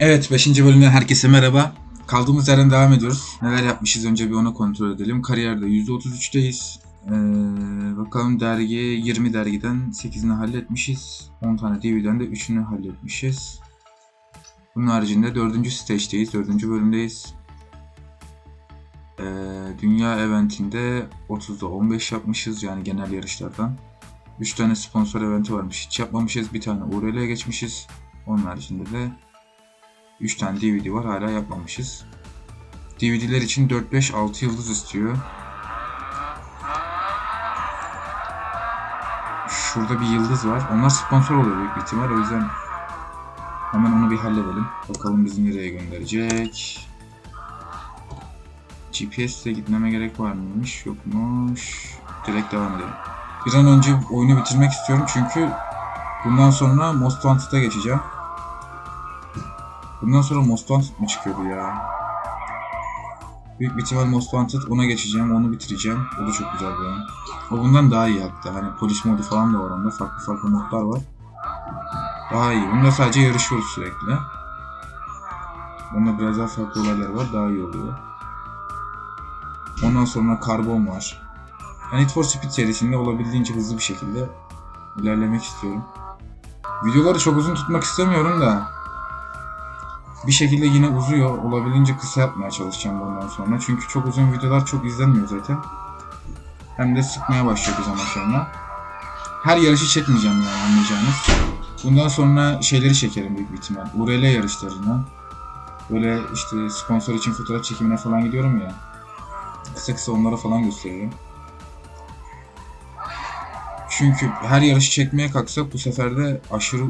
Evet 5. bölümden herkese merhaba. Kaldığımız yerden devam ediyoruz. Neler yapmışız önce bir onu kontrol edelim. Kariyerde %33'teyiz. Ee, bakalım dergi 20 dergiden 8'ini halletmişiz. 10 tane DVD'den de 3'ünü halletmişiz. Bunun haricinde 4. stage'deyiz. 4. bölümdeyiz. Ee, dünya eventinde 30'da 15 yapmışız yani genel yarışlardan. 3 tane sponsor eventi varmış. Hiç yapmamışız. Bir tane URL'ye geçmişiz. Onun haricinde de 3 tane DVD var hala yapmamışız. DVD'ler için 4, 5, 6 yıldız istiyor. Şurada bir yıldız var. Onlar sponsor oluyor büyük ihtimal. O yüzden hemen onu bir halledelim. Bakalım bizi nereye gönderecek. GPS ile gitmeme gerek var mıymış? Yokmuş. Direkt devam edelim. Bir an önce oyunu bitirmek istiyorum çünkü bundan sonra Most Wanted'a geçeceğim. Bundan sonra Most Wanted mı çıkıyordu ya? Büyük bir ihtimal Most Wanted ona geçeceğim, onu bitireceğim. O da çok güzel bir. O bundan daha iyi hatta. Hani polis modu falan da var onda. Farklı farklı modlar var. Daha iyi. Bunda sadece yarışıyoruz sürekli. Bunda biraz daha farklı olaylar var. Daha iyi oluyor. Ondan sonra Carbon var. Ben Need for Speed serisinde olabildiğince hızlı bir şekilde ilerlemek istiyorum. Videoları çok uzun tutmak istemiyorum da bir şekilde yine uzuyor. Olabildiğince kısa yapmaya çalışacağım bundan sonra. Çünkü çok uzun videolar çok izlenmiyor zaten. Hem de sıkmaya başlıyor bir zaman sonra. Her yarışı çekmeyeceğim yani anlayacağınız. Bundan sonra şeyleri çekerim büyük bir ihtimal. URL yarışlarını. Böyle işte sponsor için fotoğraf çekimine falan gidiyorum ya. Kısa kısa onlara falan gösteririm. Çünkü her yarışı çekmeye kalksak bu sefer de aşırı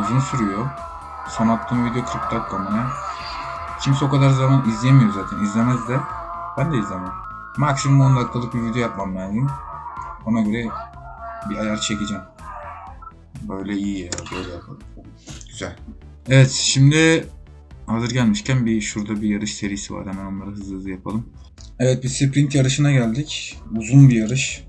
uzun sürüyor. Son attığım video 40 dakika mı ne? Kimse o kadar zaman izleyemiyor zaten. İzlemez de. Ben de izlemem. Maksimum 10 dakikalık bir video yapmam lazım. Ona göre bir ayar çekeceğim. Böyle iyi ya. Böyle yapalım. Güzel. Evet şimdi hazır gelmişken bir şurada bir yarış serisi var. Hemen onları hızlı hızlı yapalım. Evet bir sprint yarışına geldik. Uzun bir yarış.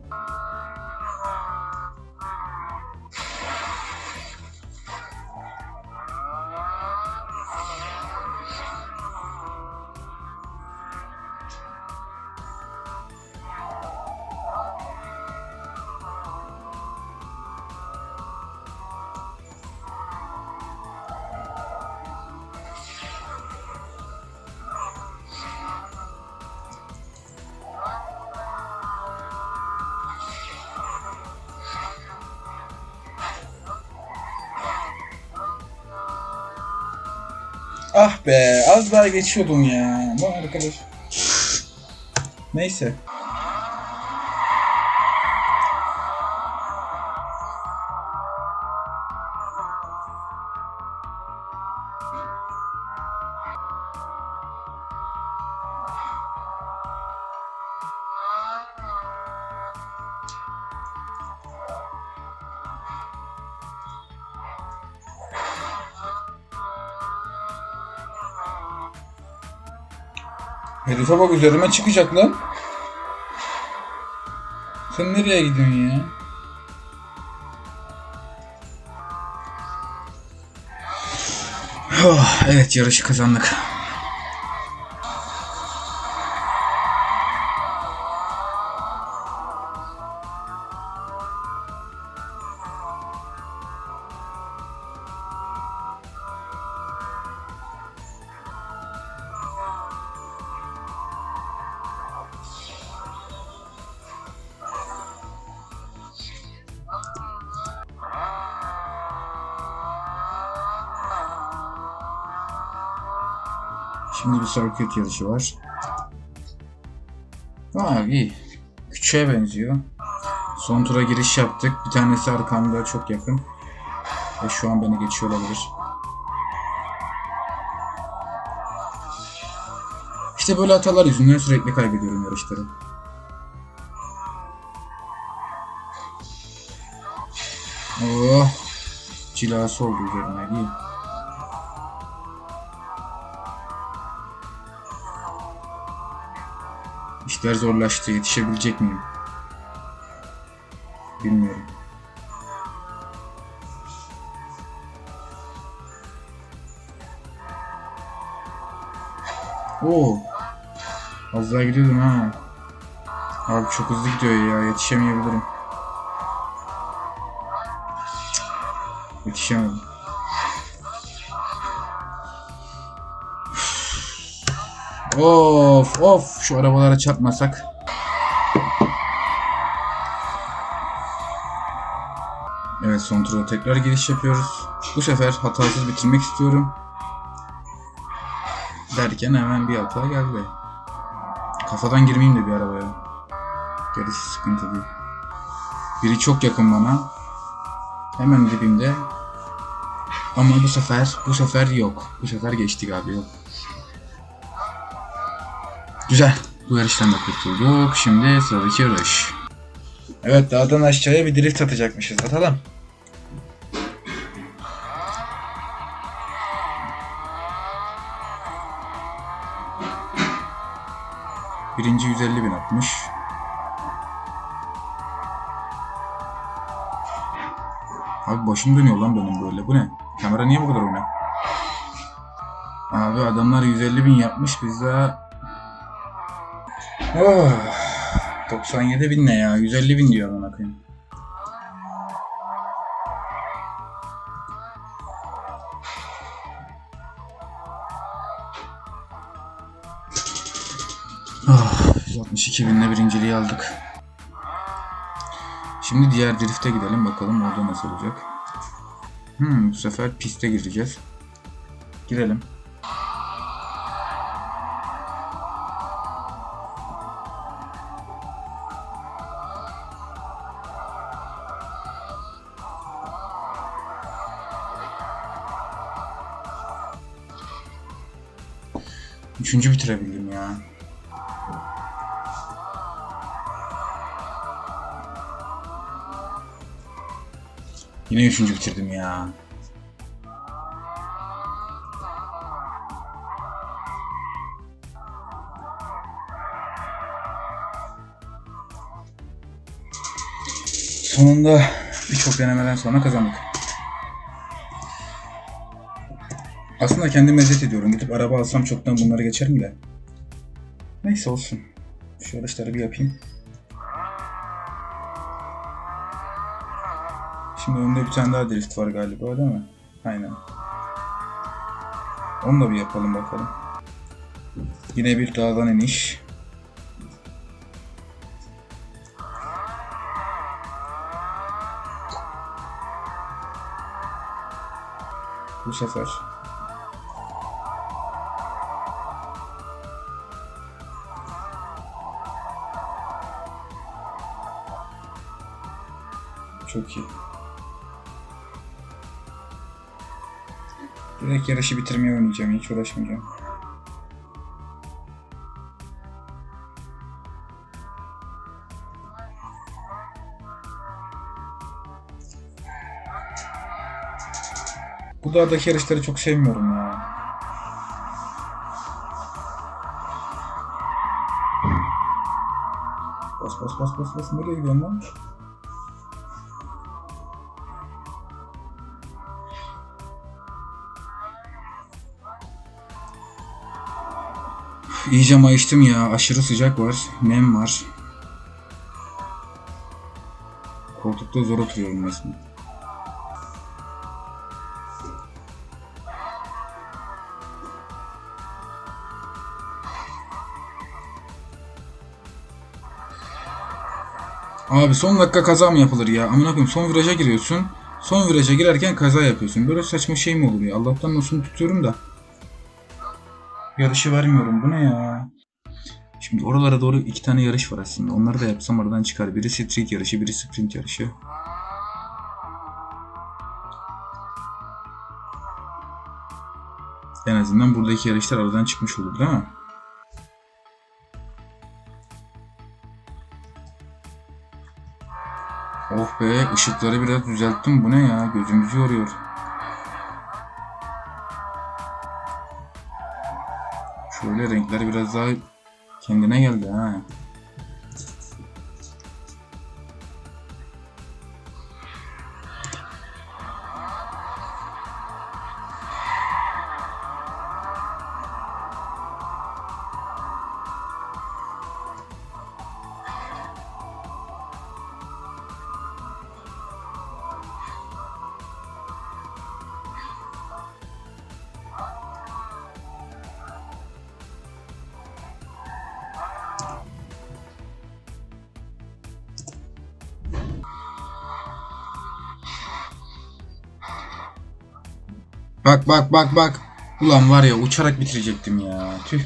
Ah be az daha geçiyordum ya. Bu arkadaş. Neyse. Herife bak üzerime çıkacak lan. Sen nereye gidiyorsun ya? Oh, evet yarışı kazandık. Circuit yarışı var. Aa iyi. Küçüğe benziyor. Son tura giriş yaptık. Bir tanesi arkamda çok yakın. Ve şu an beni geçiyor olabilir. İşte böyle hatalar yüzünden sürekli kaybediyorum yarışları. Oh! Cilası oldu üzerine. İyi. İşler zorlaştı. Yetişebilecek miyim? Bilmiyorum. Oo. Az daha gidiyordum ha. Abi çok hızlı gidiyor ya. Yetişemeyebilirim. Yetişemedim. Of of şu arabalara çarpmasak. Evet son tura tekrar giriş yapıyoruz. Bu sefer hatasız bitirmek istiyorum. Derken hemen bir hata geldi. Kafadan girmeyeyim de bir arabaya. Gerisi sıkıntı değil. Biri çok yakın bana. Hemen dibimde. Ama bu sefer, bu sefer yok. Bu sefer geçtik abi yok. Güzel. Bu yarıştan da kurtulduk. Şimdi sıradaki yarış. Evet dağdan aşağıya bir drift atacakmışız. Atalım. Birinci 150 bin atmış. Abi başım dönüyor lan benim böyle. Bu ne? Kamera niye bu kadar oynuyor? Abi adamlar 150 bin yapmış. Biz daha... Oh, 97 bin ne ya? 150 bin diyor bana koyayım. Ah, 162 binle birinciliği aldık. Şimdi diğer drifte gidelim bakalım orada nasıl olacak. Hmm, bu sefer piste gireceğiz. Girelim. Üçüncü bitirebildim ya. Yine üçüncü bitirdim ya. Sonunda birçok denemeden sonra kazandık. Aslında kendimi mezzet ediyorum. Gidip araba alsam çoktan bunları geçerim de. Neyse olsun. Şu yarışları bir yapayım. Şimdi önde bir tane daha drift var galiba değil mi? Aynen. Onu da bir yapalım bakalım. Yine bir dağdan iniş. Bu sefer. Çok iyi. Direkt yarışı bitirmeye oynayacağım. Hiç uğraşmayacağım. Bu dağdaki yarışları çok sevmiyorum ya. Bas bas bas bas bas. Nereye gidiyorsun lan? İyice mayıştım ya. Aşırı sıcak var. Nem var. Koltukta zor oturuyorum resmen. Abi son dakika kaza mı yapılır ya? Amına koyayım son viraja giriyorsun. Son viraja girerken kaza yapıyorsun. Böyle saçma şey mi olur ya? Allah'tan nosunu tutuyorum da. Yarışı vermiyorum. Bu ne ya? Şimdi oralara doğru iki tane yarış var aslında. Onları da yapsam aradan çıkar. Biri street yarışı, biri sprint yarışı. En azından buradaki yarışlar aradan çıkmış olur değil mi? Oh be ışıkları biraz düzelttim. Bu ne ya? Gözümüzü yoruyor. Şöyle renkler biraz daha kendine geldi ha. Bak bak bak. Ulan var ya uçarak bitirecektim ya. Tüh.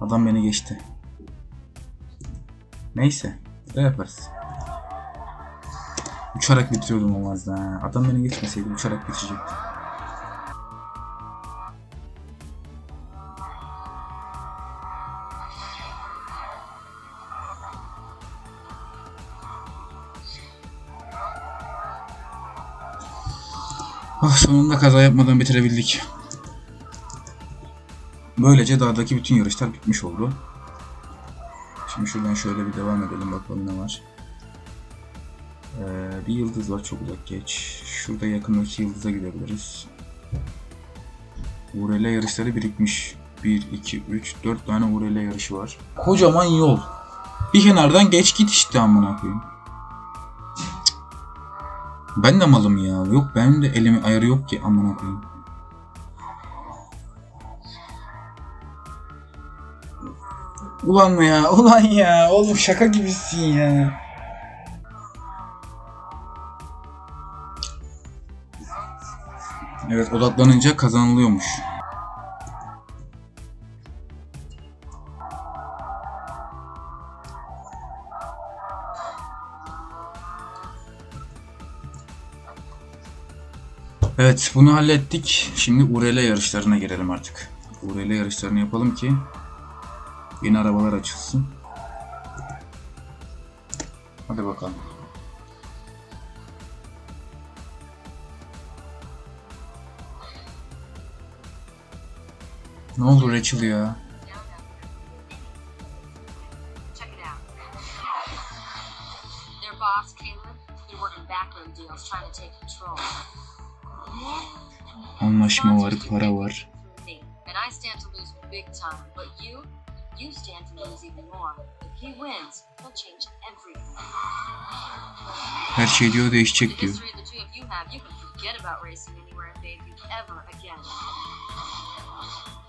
Adam beni geçti. Neyse. Ne yaparız. Uçarak bitiriyordum olmazdı ha. Adam beni geçmeseydi uçarak bitirecektim. Sonunda kaza yapmadan bitirebildik. Böylece dağdaki bütün yarışlar bitmiş oldu. Şimdi şuradan şöyle bir devam edelim bakalım ne var. Ee, bir yıldız var çok uzak geç. Şurada yakındaki yıldıza gidebiliriz. URL yarışları birikmiş. 1, 2, 3, 4 tane URL yarışı var. Kocaman yol. Bir kenardan geç git işte amına koyayım. Ben de malım ya. Yok benim de elimin ayarı yok ki amına koyayım. Ulan ya? Ulan ya. Oğlum şaka gibisin ya. Evet odaklanınca kazanılıyormuş. Evet bunu hallettik. Şimdi URL yarışlarına girelim artık. URL yarışlarını yapalım ki yeni arabalar açılsın. Hadi bakalım. Ne oldu Rachel ya? Boss, Caleb, been working backroom deals trying to take control. Anlaşma var, para var. Her şey diyor değişecek diyor.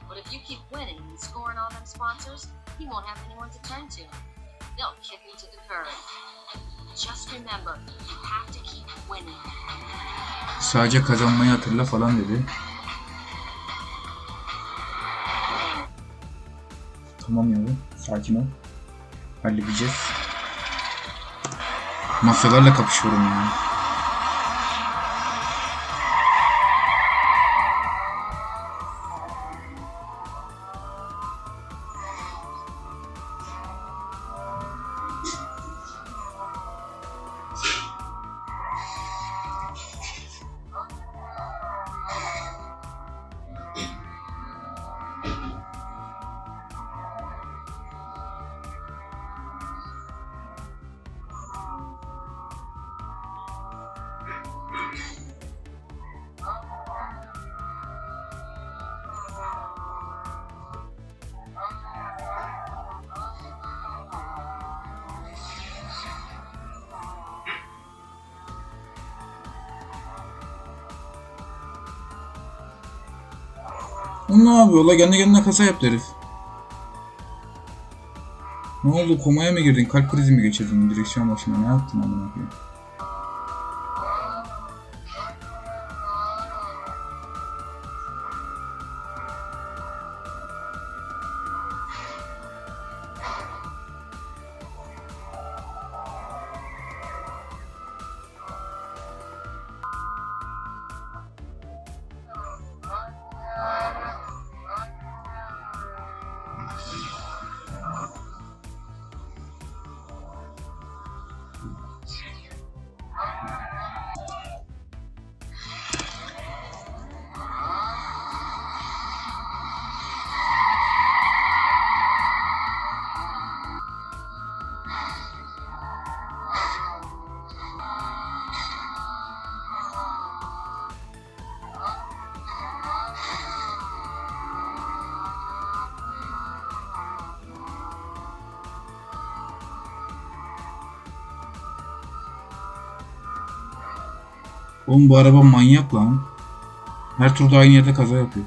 But if you keep winning and scoring all them sponsors, he won't have anyone to turn to. They'll kick you to the curb. Just remember, you have to keep winning. Sadece kazanmayı hatırla falan dedi. Tamam yavrum, sakin ol. Halledeceğiz. Mafyalarla kapışıyorum ya. O ne yapıyor la? Kendi kendine kasa yaptı herif. Ne oldu? Komaya mı girdin? Kalp krizi mi geçirdin? Direksiyon başına ne yaptın amına koyayım? Oğlum bu araba manyak lan. Her turda aynı yerde kaza yapıyor.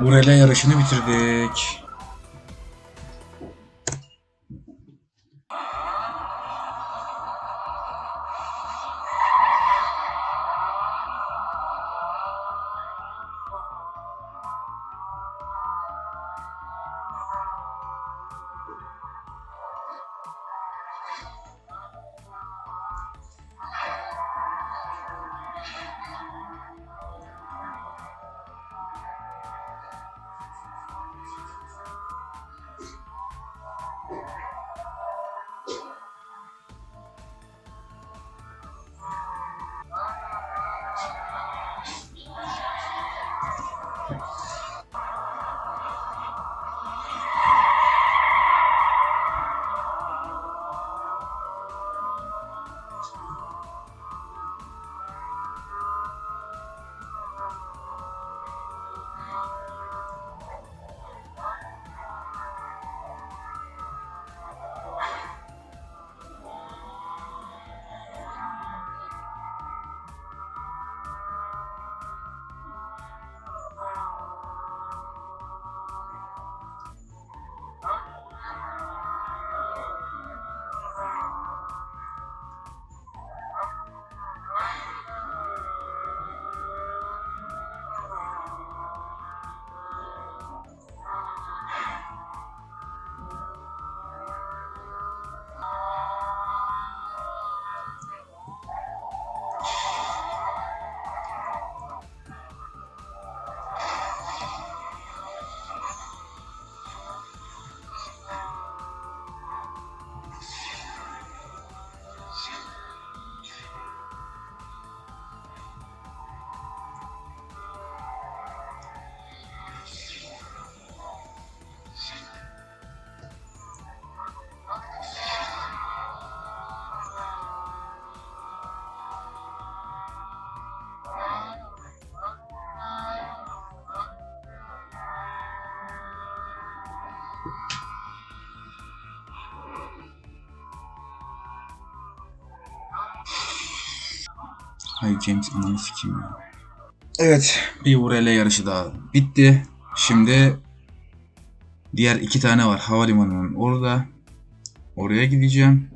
Urele yarışını bitirdik. Hay James ananı sikeyim ya. Evet. Bir URL yarışı daha bitti. Şimdi diğer iki tane var. Havalimanının orada. Oraya gideceğim.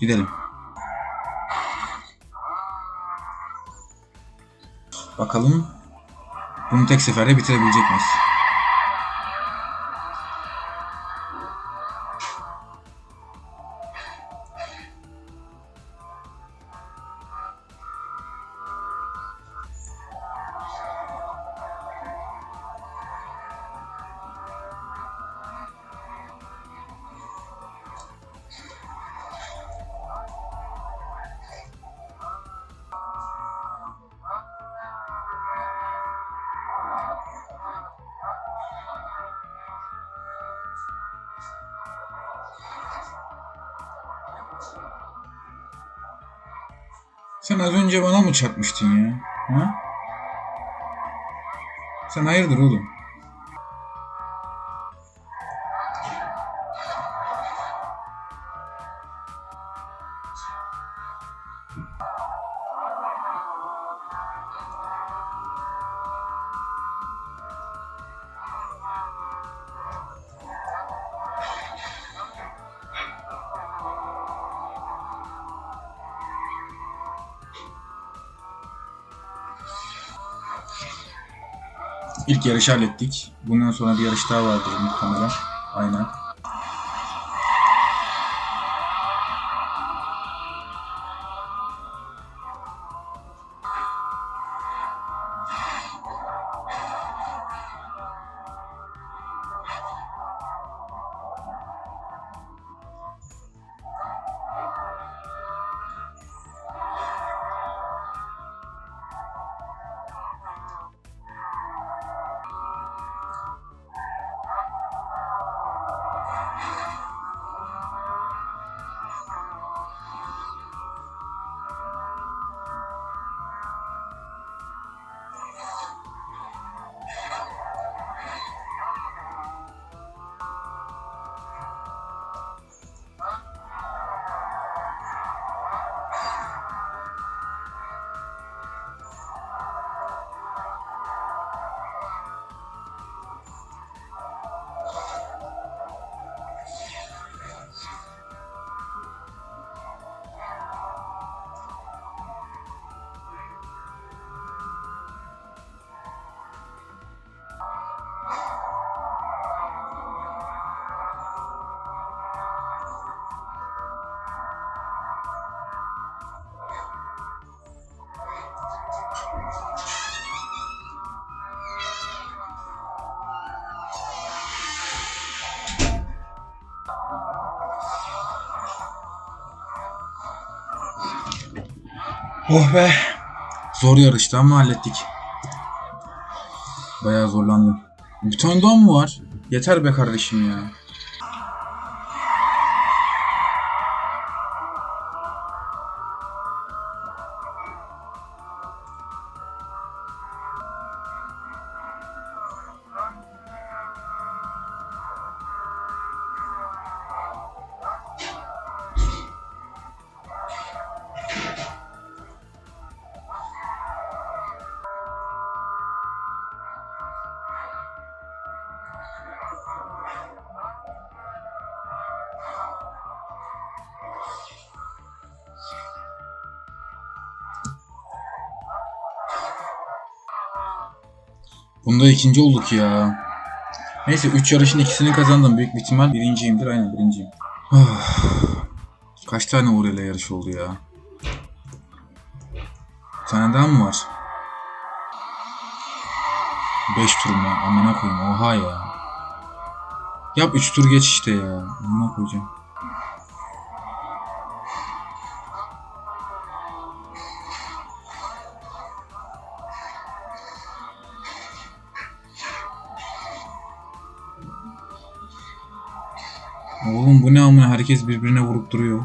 Gidelim. Bakalım bunu tek seferde bitirebilecek miyiz? Sen az önce bana mı çarpmıştın ya? Ha? Sen hayırdır oğlum? İlk yarışı hallettik. Bundan sonra bir yarış daha vardır muhtemelen. Aynen. Oh be. Zor yarıştı ama hallettik. Bayağı zorlandım. Bir tane daha mı var? Yeter be kardeşim ya. Bunda ikinci olduk ya. Neyse 3 yarışın ikisini kazandım. Büyük bir ihtimal birinciyimdir. Aynen birinciyim. Kaç tane URL yarış oldu ya? Bir tane daha mı var? 5 tur mu? Amına koyayım. Oha ya. Yap 3 tur geç işte ya. Amına koyacağım. Bu ne amına herkes birbirine vurup duruyor.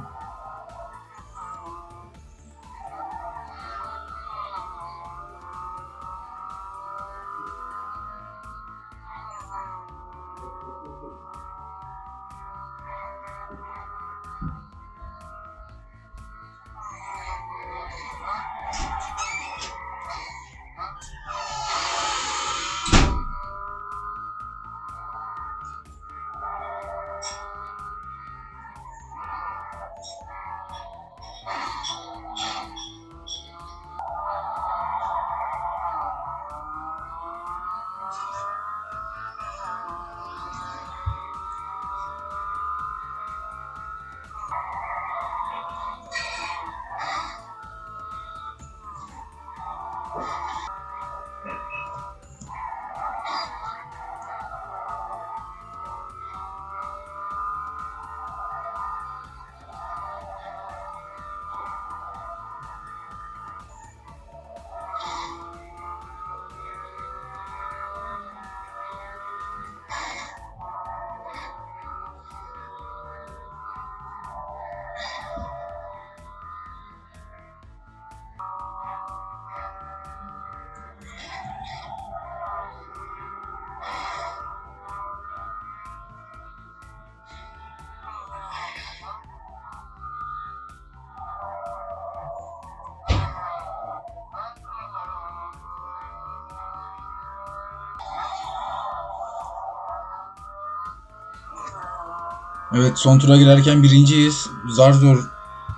Evet son tura girerken birinciyiz. Zar zor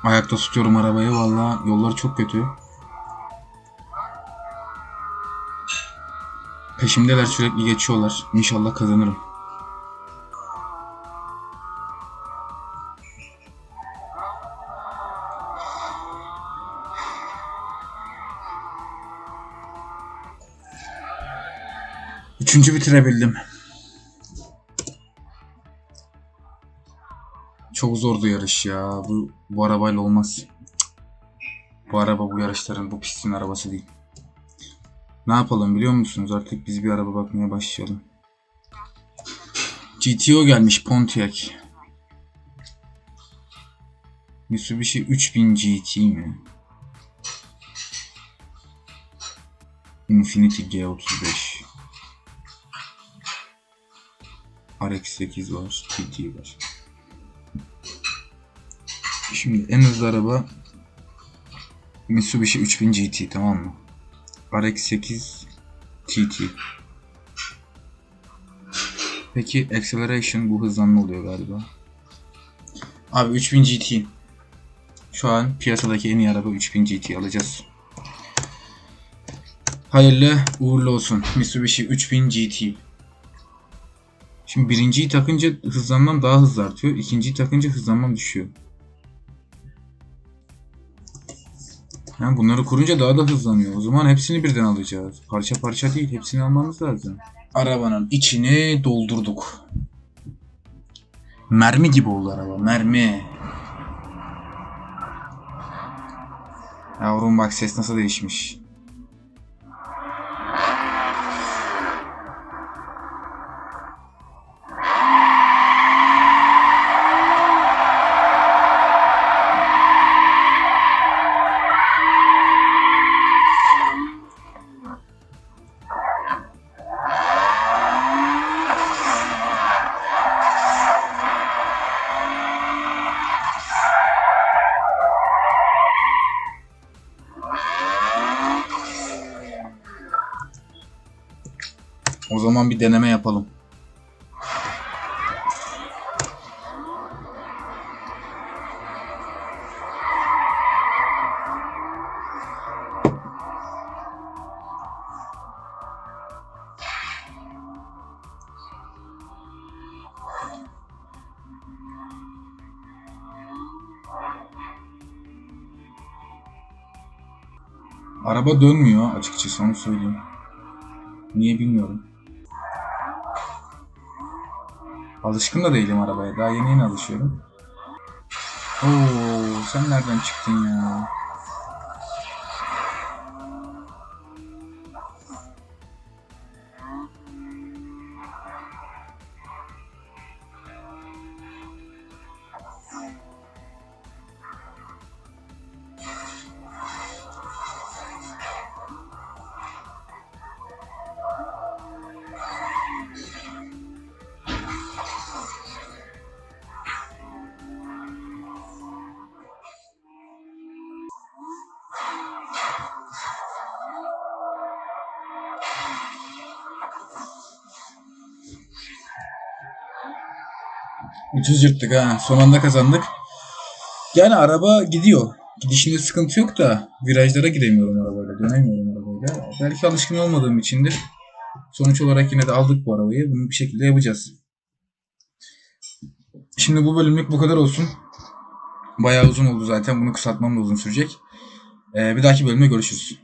ayakta tutuyorum arabayı. Valla yollar çok kötü. Peşimdeler sürekli geçiyorlar. İnşallah kazanırım. Üçüncü bitirebildim. Çok zordu yarış ya. Bu, bu arabayla olmaz. Bu araba bu yarışların, bu pistin arabası değil. Ne yapalım biliyor musunuz? Artık biz bir araba bakmaya başlayalım. GTO gelmiş Pontiac. Mitsubishi 3000 GT mi? Infiniti G35. RX-8 var, TT var. Şimdi en hızlı araba Mitsubishi 3000 GT tamam mı? RX-8 TT. Peki acceleration bu hızlanma oluyor galiba. Abi 3000 GT. Şu an piyasadaki en iyi araba 3000 GT alacağız. Hayırlı uğurlu olsun. Mitsubishi 3000 GT. Şimdi birinciyi takınca hızlanmam daha hızlı artıyor. İkinciyi takınca hızlanmam düşüyor. Yani bunları kurunca daha da hızlanıyor. O zaman hepsini birden alacağız. Parça parça değil. Hepsini almamız lazım. Arabanın içini doldurduk. Mermi gibi oldu araba. Mermi. Yavrum bak ses nasıl değişmiş. O zaman bir deneme yapalım. Araba dönmüyor açıkçası onu söyleyeyim. Niye bilmiyorum. Alışkın da değilim arabaya. Daha yeni yeni alışıyorum. Oo, sen nereden çıktın ya? Ucuz yırttık ha. Son anda kazandık. Yani araba gidiyor. Gidişinde sıkıntı yok da virajlara giremiyorum arabayla. Dönemiyorum arabayla. Belki alışkın olmadığım içindir. Sonuç olarak yine de aldık bu arabayı. Bunu bir şekilde yapacağız. Şimdi bu bölümlük bu kadar olsun. Bayağı uzun oldu zaten. Bunu kısaltmam da uzun sürecek. Ee, bir dahaki bölümde görüşürüz.